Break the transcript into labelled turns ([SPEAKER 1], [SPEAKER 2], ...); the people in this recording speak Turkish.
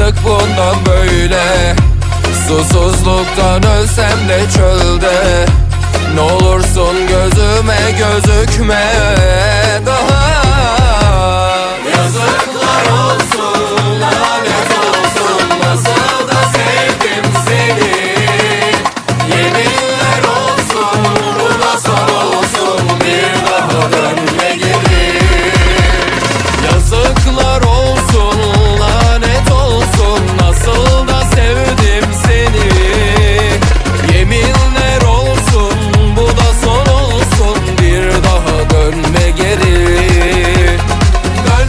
[SPEAKER 1] artık bundan böyle. Susuzluktan ölsem de çölde. Ne olursun gözüme gözükme.